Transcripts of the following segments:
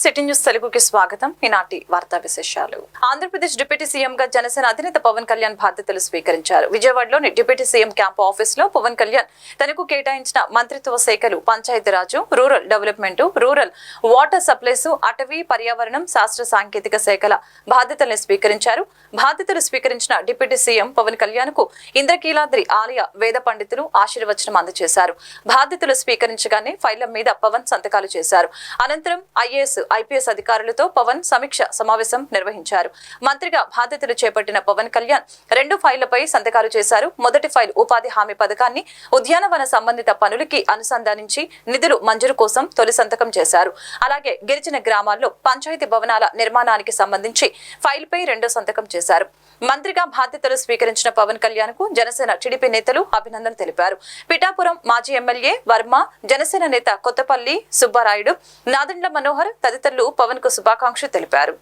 City news తెలుగుకి స్వాగతం. ఈనాటి వార్తా విశేషాలు. ఆంధ్రప్రదేశ్ డిప్యూటీ సీఎం గా జనసేన అధినేత పవన్ కళ్యాణ్ బాధ్యతలు స్వీకరించారు. విజయవాడలోని డిప్యూటీ సీఎం క్యాంప్ ఆఫీస్లో పవన్ కళ్యాణ్ తనకు కేటాయించిన మంత్రిత్వ శాఖలు Panchayati Raj rural development rural water supplies అటవీ పర్యావరణం శాస్త్ర సాంకేతిక శాఖల బాధ్యతల్ని స్వీకరించారు. బాధ్యతలు స్వీకరించిన డిప్యూటీ సీఎం పవన్ కళ్యాణ్కు ఇంద్రకీలాద్రి ఆలయ వేద పండితులు ఆశీర్వచనం అందజేశారు. బాధ్యతలు స్వీకరించగానే ఫైళ్ళ మీద పవన్ సంతకాలు చేశారు. అనంతరం ఐఏఎస్ ఐపీఎస్ అధికారులతో పవన్ సమీక్ష సమావేశం నిర్వహించారు. మంత్రిగా బాధ్యతలు చేపట్టిన పవన్ కళ్యాణ్ రెండు ఫైళ్ళపై సంతకాలు చేశారు. మొదటి ఫైల్ ఉపాధి హామీ పథకాన్ని ఉద్యానవన సంబంధిత పనులకి అనుసంధానించి నిధులు మంజూరు కోసం తొలి సంతకం చేశారు. అలాగే గిరిజన గ్రామాల్లో పంచాయతీ భవనాల నిర్మాణానికి సంబంధించి ఫైల్పై రెండో సంతకం చేశారు. మంత్రిగా బాధ్యతలు స్వీకరించిన పవన్ కళ్యాణ్కు జనసేన టీడీపీ నేతలు అభినందన తెలిపారు. పిఠాపురం మాజీ ఎమ్మెల్యే వర్మ జనసేన నేత కొత్తపల్లి సుబ్బారాయుడు నాదండ్ల మనోహర్ తదితరులు పవన్కు శుభాకాంక్షలు తెలిపారు.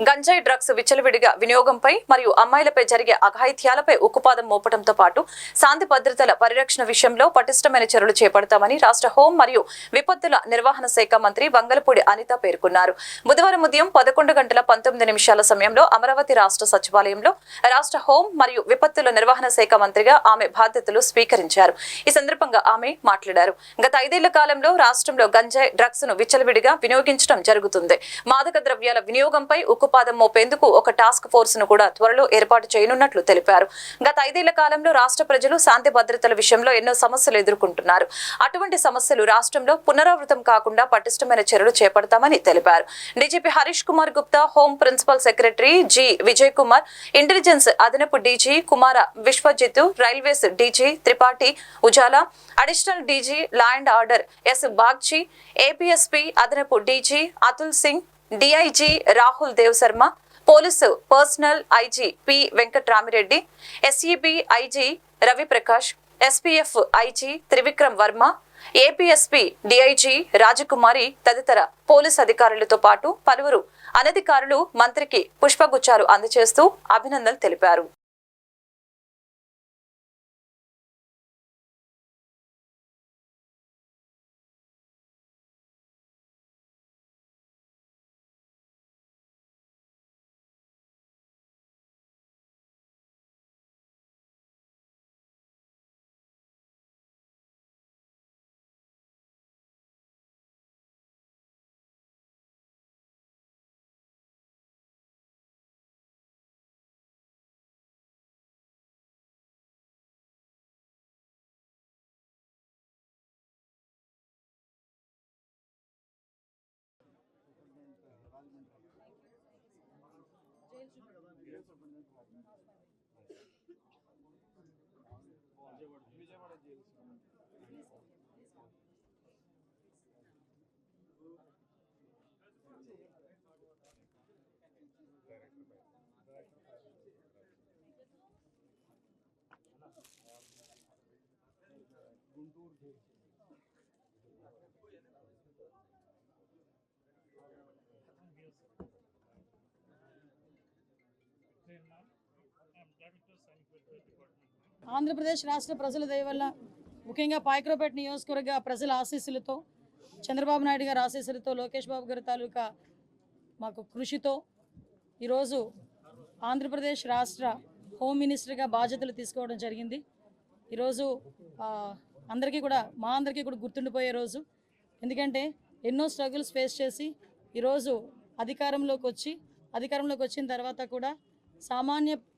గంజాయి డ్రగ్స్ విచ్చలవిడిగా వినియోగంపై మరియు అమ్మాయిలపై జరిగే అఘాయిత్యాలపై ఉక్కుపాదం మోపడంతో పాటు శాంతి భద్రతల పరిరక్షణ విషయంలో పటిష్టమైన చర్యలు చేపడతామని రాష్ట్ర హోం మరియు విపత్తుల నిర్వహణ శాఖ మంత్రి వంగలపూడి అనిత పేర్కొన్నారు. బుధవారం ఉదయం పదకొండు గంటల పంతొమ్మిది నిమిషాల సమయంలో అమరావతి రాష్ట్ర సచివాలయంలో రాష్ట్ర హోం మరియు విపత్తుల నిర్వహణ శాఖ మంత్రిగా ఆమె బాధ్యతలు స్వీకరించారు. ఈ సందర్భంగా ఆమె మాట్లాడారు. గత ఐదేళ్ళ కాలంలో రాష్ట్రంలో గంజాయి డ్రగ్స్ను విచ్చలవిడిగా వినియోగించడం జరుగుతుంది. మాదక ద్రవ్యాల వినియోగంపై ఉక్కుపాదం మోపేందుకు ఒక టాస్క్ ఫోర్స్ను కూడా త్వరలో ఏర్పాటు చేయనున్నట్లు తెలిపారు. గత ఐదేళ్ళ కాలంలో రాష్ట్ర ప్రజలు శాంతి భద్రతల విషయంలో ఎన్నో సమస్యలు ఎదుర్కొంటున్నారు. అటువంటి సమస్యలు రాష్ట్రంలో పునరావృతం కాకుండా పటిష్టమైన చర్యలు చేపడతామని తెలిపారు. DGP Harish Kumar Gupta home principal secretary G Vijay Kumar intelligence అదనపు DG Kumar Vishwajit railways DG Tripathi Ujala additional DG law and order S Bagchi APSP అదనపు DG Atul Singh DIG Rahul Dev Sharma police personnel IG P Venkatramireddy SEB IG Raviprakash SPF IG Trivikram Varma APSP DIG Rajakumari తదితర police అధికారులతో పాటు పలువురు అనధికారులు మంత్రికి పుష్పగుచ్చాలు అందజేస్తూ అభినందనలు తెలిపారు. Vijayawada jails Guntur jail train Andhra Pradesh రాష్ట్ర ప్రజల దయవల్ల ముఖ్యంగా పాయక్రోపేట నియోజకవర్గ ప్రజల ఆశీస్సులతో చంద్రబాబు నాయుడు గారి ఆశీస్సులతో లోకేష్ బాబు గారి తాలూకా మాకు కృషితో ఈరోజు ఆంధ్రప్రదేశ్ రాష్ట్ర హోమ్ మినిస్టర్గా బాధ్యతలు తీసుకోవడం జరిగింది. ఈరోజు అందరికీ కూడా మా అందరికీ కూడా గుర్తుండిపోయే రోజు. ఎందుకంటే ఎన్నో స్ట్రగుల్స్ ఫేస్ చేసి ఈరోజు అధికారంలోకి వచ్చి అధికారంలోకి వచ్చిన తర్వాత కూడా సామాన్య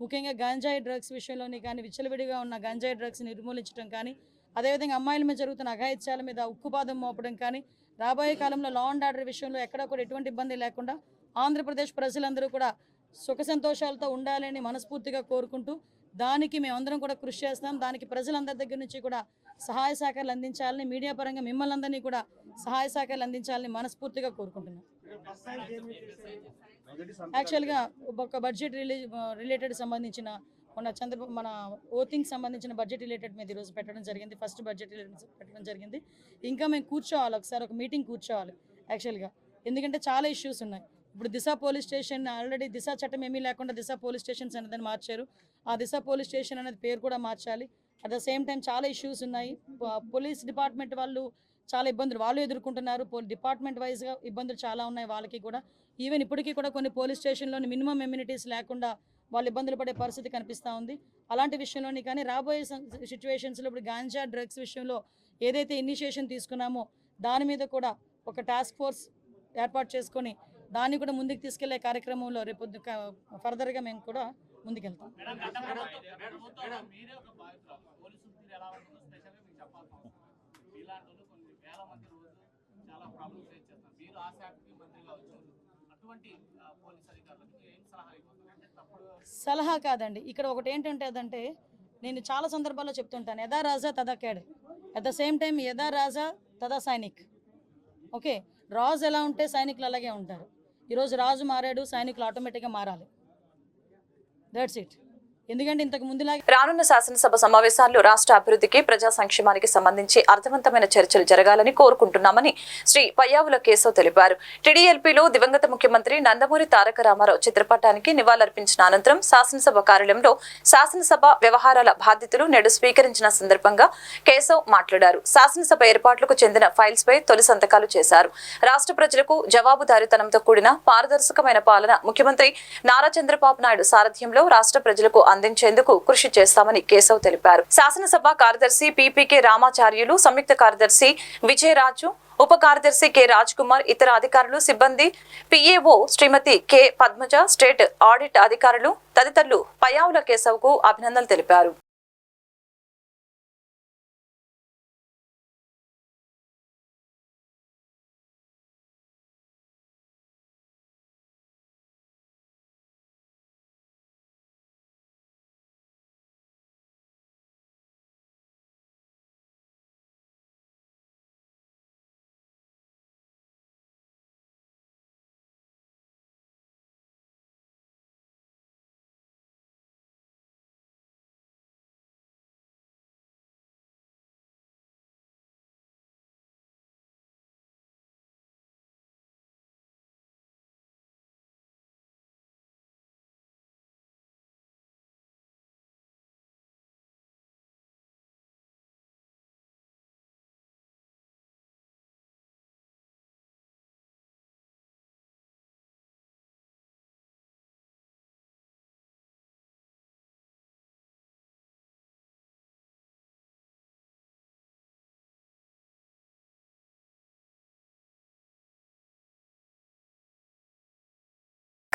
ముఖ్యంగా గంజాయి డ్రగ్స్ విషయంలోని కానీ విచ్చలవిడిగా ఉన్న గంజాయి డ్రగ్స్ నిర్మూలించడం కానీ అదేవిధంగా అమ్మాయిల మీద జరుగుతున్న అఘాయిత్యాల మీద ఉక్కుపాదం మోపడం కానీ రాబోయే కాలంలో లా అండ్ ఆర్డర్ విషయంలో ఎక్కడా కూడా ఎటువంటి ఇబ్బంది లేకుండా ఆంధ్రప్రదేశ్ ప్రజలందరూ కూడా సుఖ సంతోషాలతో ఉండాలని మనస్ఫూర్తిగా కోరుకుంటూ దానికి మేమందరం కూడా కృషి చేస్తాం. దానికి ప్రజలందరి దగ్గర నుంచి కూడా సహాయ సహకారాలు అందించాలని మీడియా పరంగా మిమ్మల్ని అందరినీ కూడా సహాయ సహకారాలు అందించాలని మనస్ఫూర్తిగా కోరుకుంటున్నాం. యాక్చువల్గా ఒక బడ్జెట్ రిలీజ్ రిలేటెడ్ సంబంధించిన మన చంద్ర మన ఓతింగ్ సంబంధించిన బడ్జెట్ రిలేటెడ్ మీద ఈరోజు పెట్టడం జరిగింది. ఫస్ట్ బడ్జెట్ రిలేటెడ్ పెట్టడం జరిగింది. ఇంకా మేము కూర్చోవాలి ఒకసారి ఒక మీటింగ్ కూర్చోవాలి యాక్చువల్గా ఎందుకంటే చాలా ఇష్యూస్ ఉన్నాయి. ఇప్పుడు Disha police station already Disha చట్టం ఏమీ లేకుండా దిశ పోలీస్ స్టేషన్స్ అనేది మార్చారు. ఆ దిశ పోలీస్ స్టేషన్ అనేది పేరు కూడా మార్చాలి. అట్ ద సేమ్ టైం చాలా ఇష్యూస్ ఉన్నాయి. పోలీస్ డిపార్ట్మెంట్ వాళ్ళు చాలా ఇబ్బందులు వాళ్ళు ఎదుర్కొంటున్నారు. డిపార్ట్మెంట్ వైజ్గా ఇబ్బందులు చాలా ఉన్నాయి వాళ్ళకి కూడా. ఈవెన్ ఇప్పటికీ కూడా కొన్ని పోలీస్ స్టేషన్లోని మినిమం ఎమ్యూనిటీస్ లేకుండా వాళ్ళు ఇబ్బందులు పడే పరిస్థితి కనిపిస్తూ ఉంది. అలాంటి విషయంలోని కానీ రాబోయే సిచ్యువేషన్స్లో ఇప్పుడు గాంజా డ్రగ్స్ విషయంలో ఏదైతే ఇనిషియేషన్ తీసుకున్నామో దాని మీద కూడా ఒక టాస్క్ ఫోర్స్ ఏర్పాటు చేసుకొని దాన్ని కూడా ముందుకు తీసుకెళ్ళే కార్యక్రమంలో రేపు ఫర్దర్గా మేము కూడా ముందుకెళ్తాం. సలహా కాదండి. ఇక్కడ ఒకటి ఏంటంటే అదంటే నేను చాలా సందర్భాల్లో చెప్తుంటాను యథా రాజా తదా కేడ్. అట్ ద సేమ్ టైం యథా రాజా తదా సైనిక్. ఓకే? రాజు ఎలా ఉంటే సైనికులు అలాగే ఉంటారు. ఈరోజు రాజు మారాడు సైనికులు ఆటోమేటిక్గా మారాలి. దట్స్ ఇట్ ఎందుకంటే ఇంతకు ముందులాగే రానున్న శాసనసభ సమావేశాల్లో రాష్ట్ర అభివృద్ధికి ప్రజా సంక్షేమానికి సంబంధించి అర్థవంతమైన చర్చలు జరగాలని కోరుకుంటున్నామని శ్రీ పయ్యావుల కేశవ్ తెలిపారు. టీడీఎల్పీలో దివంగత ముఖ్యమంత్రి నందమూరి తారక రామారావు చిత్రపటానికి నివాళులర్పించిన అనంతరం శాసనసభ కార్యాలయంలో శాసనసభ వ్యవహారాల బాధ్యతలు నేడు స్వీకరించిన సందర్భంగా కేశవ్ మాట్లాడారు. శాసనసభ ఏర్పాట్లకు చెందిన ఫైల్స్ పై తొలి సంతకాలు చేశారు. రాష్ట్ర ప్రజలకు జవాబుదారీతనంతో కూడిన పారదర్శకమైన పాలన ముఖ్యమంత్రి నారా చంద్రబాబు నాయుడు సారథ్యంలో రాష్ట్ర ప్రజలకు అందించేందుకు కృషి చేస్తామని కేశవ్ తెలిపారు. శాసనసభ కార్యదర్శి పీపీకే రామాచార్యులు సంయుక్త కార్యదర్శి విజయరాజు ఉప కార్యదర్శి కె రాజ్ కుమార్ ఇతర అధికారులు సిబ్బంది PAO Shrimati K Padmaja state audit అధికారులు తదితరులు పయావుల కేశవ్కు అభినందనలు తెలిపారు.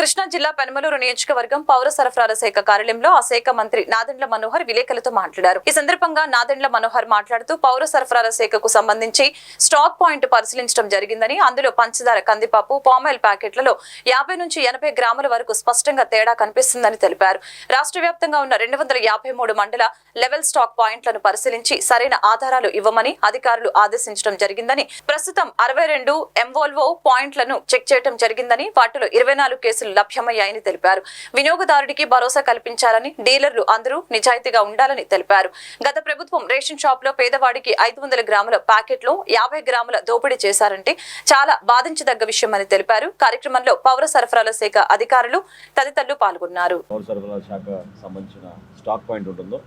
కృష్ణా జిల్లా పెనమలూరు నియోజకవర్గం పౌర సరఫరాల శాఖ కార్యాలయంలో ఆ శాఖ మంత్రి నాదెండ్ల మనోహర్ విలేకరులతో మాట్లాడారు. ఈ సందర్భంగా నాదెండ్ల మనోహర్ మాట్లాడుతూ పౌర సరఫరాల శాఖకు సంబంధించి స్టాక్ పాయింట్ పరిశీలించడం జరిగిందని అందులో పంచదార కందిపప్పు పామాయిల్ ప్యాకెట్లలో యాభై నుంచి ఎనభై గ్రాముల వరకు స్పష్టంగా తేడా కనిపిస్తుందని తెలిపారు. రాష్ట్ర వ్యాప్తంగా ఉన్న రెండు వందల యాభై మూడు మండల లెవెల్ స్టాక్ పాయింట్లను పరిశీలించి సరైన ఆధారాలు ఇవ్వమని అధికారులు ఆదేశించడం జరిగిందని ప్రస్తుతం అరవై రెండు ఎంవోల్వో పాయింట్లను చెక్ చేయడం జరిగిందని వాటిలో ఇరవై నాలుగు కేసులు లభ్యమయ్యాయని తెలిపారు. వినియోగదారుడికి భరోసా కల్పించాలని డీలర్లు అందరూ నిజాయితీగా ఉండాలని తెలిపారు. గత ప్రభుత్వం రేషన్ షాప్లో పేదవాడికి ఐదు వందల గ్రాముల ప్యాకెట్లు యాభై గ్రాముల దోపిడీ చేశారంటే చాలా బాధించదగ్గ విషయమని తెలిపారు. కార్యక్రమంలో పౌర సరఫరాల శాఖ అధికారులు తదితరులు పాల్గొన్నారు. పౌర సరఫరాల శాఖ సంబంధించిన స్టాక్ పాయింట్ ఉంటుందో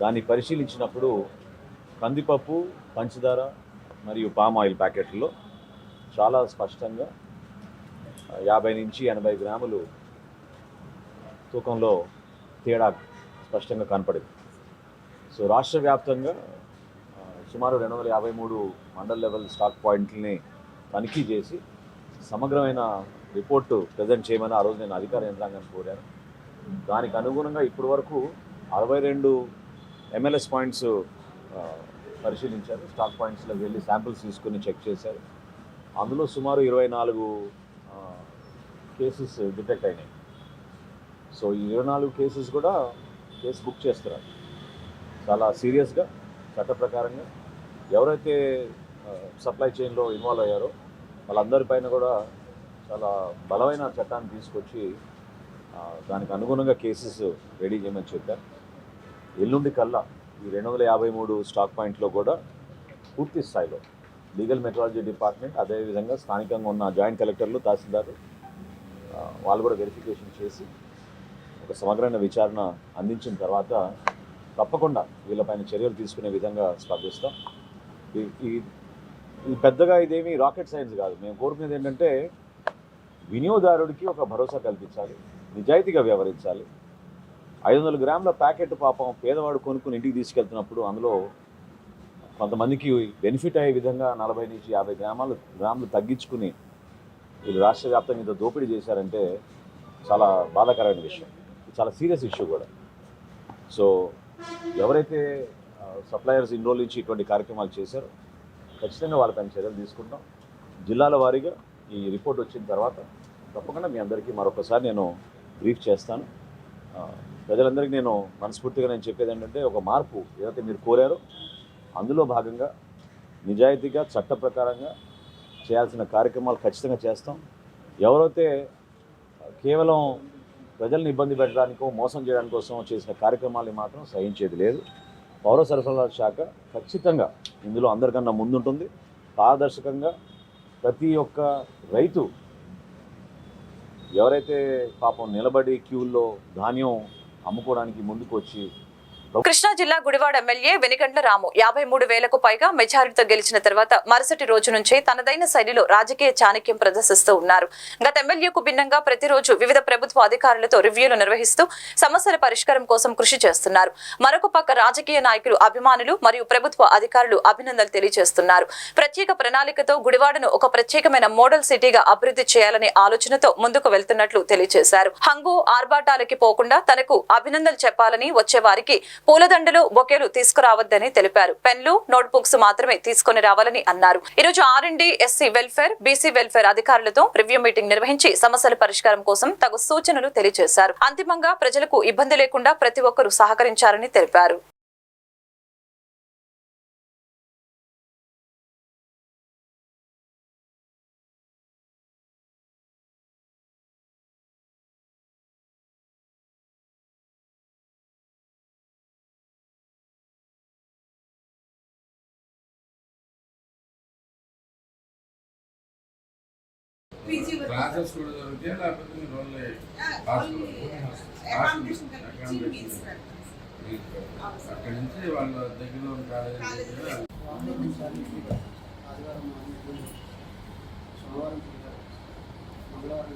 దాన్ని పరిశీలించినప్పుడు కందిపప్పు పంచదార మరియు పామ్ ఆయిల్ ప్యాకెట్లలో చాలా స్పష్టంగా యాభై నుంచి ఎనభై గ్రాములు తూకంలో తేడా స్పష్టంగా కనపడింది. సో రాష్ట్ర వ్యాప్తంగా సుమారు రెండు వందల యాభై మూడు మండల్ లెవెల్ స్టాక్ పాయింట్లని తనిఖీ చేసి సమగ్రమైన రిపోర్టు ప్రజెంట్ చేయమని ఆ రోజు నేను అధికార యంత్రాంగాన్ని కోరాను. దానికి అనుగుణంగా ఇప్పటి వరకు అరవై రెండు ఎంఎల్ఎస్ పాయింట్స్ పరిశీలించారు. స్టాక్ పాయింట్స్లోకి వెళ్ళి శాంపిల్స్ తీసుకుని చెక్ చేశారు. అందులో సుమారు ఇరవై నాలుగు కేసెస్ డిటెక్ట్ అయినాయి. సో ఈ ఇరవై నాలుగు కేసెస్ కూడా కేసు బుక్ చేస్తున్నారు. చాలా సీరియస్గా చట్ట ప్రకారంగా ఎవరైతే సప్లై చైన్లో ఇన్వాల్వ్ అయ్యారో వాళ్ళందరిపైన కూడా చాలా బలమైన చట్టాన్ని తీసుకొచ్చి దానికి అనుగుణంగా కేసెస్ రెడీ చేయమని చెప్పారు. ఎల్లుండి కల్లా ఈ రెండు వందల యాభై మూడు స్టాక్ పాయింట్లో కూడా పూర్తి స్థాయిలో లీగల్ మెట్రాలజీ డిపార్ట్మెంట్ అదేవిధంగా స్థానికంగా ఉన్న జాయింట్ కలెక్టర్లు తహసీల్దారు వాళ్ళు కూడా వెరిఫికేషన్ చేసి ఒక సమగ్రమైన విచారణ అందించిన తర్వాత తప్పకుండా వీళ్ళపైన చర్యలు తీసుకునే విధంగా స్పందిస్తాం. ఈ- పెద్దగా ఇదేమి రాకెట్ సైన్స్ కాదు. మేము కోరుకునేది ఏంటంటే వినియోగదారుడికి ఒక భరోసా కల్పించాలి నిజాయితీగా వ్యవహరించాలి. ఐదు వందల గ్రాముల ప్యాకెట్ పాపం పేదవాడు కొనుక్కుని ఇంటికి తీసుకెళ్తున్నప్పుడు అందులో కొంతమందికి బెనిఫిట్ అయ్యే విధంగా నలభై నుంచి యాభై గ్రామాలు గ్రాములు తగ్గించుకుని వీళ్ళు రాష్ట్ర వ్యాప్తంగా ఇంత దోపిడీ చేశారంటే చాలా బాధాకరమైన విషయం. చాలా సీరియస్ ఇష్యూ కూడా. సో ఎవరైతే సప్లయర్స్ ఇన్ని రోజుల నుంచి ఇటువంటి కార్యక్రమాలు చేశారో ఖచ్చితంగా వాళ్ళపైన చర్యలు తీసుకుంటాం. జిల్లాల వారీగా ఈ రిపోర్ట్ వచ్చిన తర్వాత తప్పకుండా మీ అందరికీ మరొకసారి నేను బ్రీఫ్ చేస్తాను. ప్రజలందరికీ నేను మనస్ఫూర్తిగా నేను చెప్పేది ఏంటంటే ఒక మార్పు ఏదైతే మీరు కోరారో అందులో భాగంగా నిజాయితీగా చట్ట ప్రకారంగా చేయాల్సిన కార్యక్రమాలు ఖచ్చితంగా చేస్తాం. ఎవరైతే కేవలం ప్రజల్ని ఇబ్బంది పెట్టడానికో మోసం చేయడానికి కోసం చేసిన కార్యక్రమాలు మాత్రం సహించేది లేదు. పౌర సరఫరాల శాఖ ఖచ్చితంగా ఇందులో అందరికన్నా ముందుంటుంది. పారదర్శకంగా ప్రతి ఒక్క రైతు ఎవరైతే పాపం నిలబడి క్యూల్లో ధాన్యం అమ్ముకోవడానికి ముందుకు వచ్చి కృష్ణా జిల్లా గుడివాడ ఎమ్మెల్యే వెనిగండ్ల రాము యాభై మూడు వేలకు పైగా మెజారిటీతో గెలిచిన తర్వాత మరుసటి రోజు నుంచే తనదైన శైలిలో రాజకీయ చాణక్యం ప్రదర్శిస్తూ ఉన్నారు. గత ఎమ్మెల్యేకు భిన్నంగా ప్రతిరోజు వివిధ ప్రభుత్వ అధికారులతో రివ్యూలు నిర్వహిస్తూ సమస్యల పరిష్కారం కోసం కృషి చేస్తున్నారు. మరొక పక్క రాజకీయ నాయకులు అభిమానులు మరియు ప్రభుత్వ అధికారులు అభినందనలు తెలియజేస్తున్నారు. ప్రత్యేక ప్రణాళికతో గుడివాడను ఒక ప్రత్యేకమైన మోడల్ సిటీగా అభివృద్ధి చేయాలనే ఆలోచనతో ముందుకు వెళ్తున్నట్లు తెలియజేశారు. హంగు ఆర్భాటాలకి పోకుండా తనకు అభినందనలు చెప్పాలని వచ్చేవారికి పూలదండలు బొకేలు తీసుకురావద్దని తెలిపారు. పెన్లు నోట్ బుక్స్ మాత్రమే తీసుకుని రావాలని అన్నారు. ఈరోజు RMD R SC welfare BC welfare అధికారులతో రివ్యూ మీటింగ్ నిర్వహించి సమస్యల పరిష్కారం కోసం తగు సూచనలు తెలియజేశారు. అంతిమంగా ప్రజలకు ఇబ్బంది లేకుండా ప్రతి ఒక్కరూ సహకరించారని తెలిపారు. క్లాసెస్ కూడా దొరికితే లేకపోతే మీరు ఓన్లీ అక్కడి నుంచి వాళ్ళ దగ్గర ఉన్న కాలేజీ సోమవారం మంగళవారం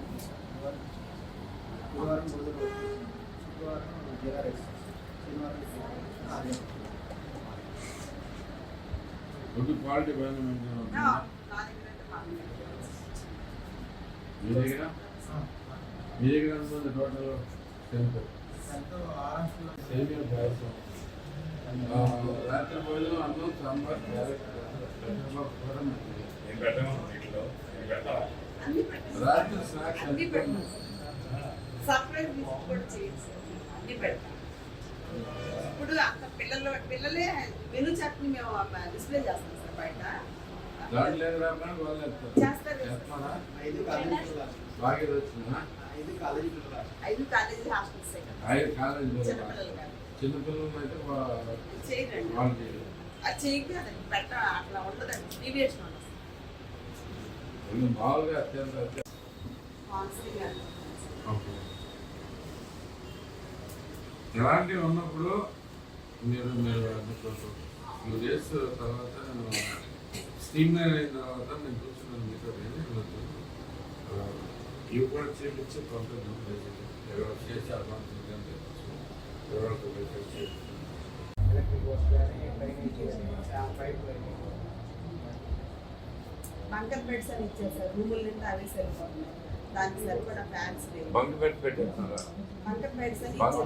గురువారం శుక్రవారం జీరారైస్ శనివారం ఫుడ్ క్వాలిటీ అవుతుందా. మీ దగ్గర మీ దగ్గర ఎంతమంది టోటల్ టెన్త్. దాంతో ఆరాంశంలో సేమియా పాయసం. ఆ, రాత్రి భోజనం అన్నం సాంబార్. రాత్రి స్నాక్స్ అన్ని పెడతాం సర్ప్రైజ్ గిఫ్ట్ కూడా చేయొచ్చు. అన్ని పెడతాం. ఇప్పుడు అంత పిల్లలు పిల్లలే మెనూ చట్నీ మేము డిస్ప్లే చేస్తాం సార్ బయట. దాంట్లో ఏం రాకుండా వాళ్ళు. చేస్తారా? ఐదు కాలేజీ బాగా వచ్చిందా ఐదు కాలేజీ ఐదు కాలేజీ హాస్టల్స్ ఐదు కాలేజ్ చిన్నపిల్లలు అయితే వాళ్ళు చేయరు. అది పెట్ట అట్లా ఉండదండి. డీవియేషన్ ఉండదు మామూలుగా అత్యంత. ఇలాంటివి ఉన్నప్పుడు మీరు మీరు టూ డేస్ తర్వాత స్టీమ్ అయిన తర్వాత నేను కూర్చున్నాను మీతో ఇవి కూడా చేపించి పంపిద్దాం బేసిక్గా ఎవరో చేసి అడ్వాన్స్ అంటే ఎవరో చేసి ఎలక్ట్రిక్ కానీ పైప్ బంకర్ బెడ్స్ అని ఇచ్చేసారు రూముల నిండా అవే సరిపోతున్నాయి. దానికి సరిపడా ఫ్యాన్స్ లేవు. బంక్ పెట్టి పెట్టేస్తారా బంకర్ బెడ్స్ అని ఇచ్చేసారు.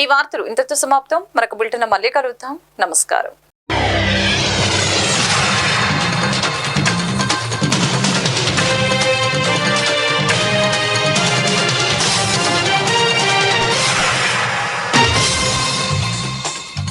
ఈ వార్తలు ఇంతటితో సమాప్తం. మరొక బులెటిన్ మళ్ళీ కలుద్దాం. నమస్కారం.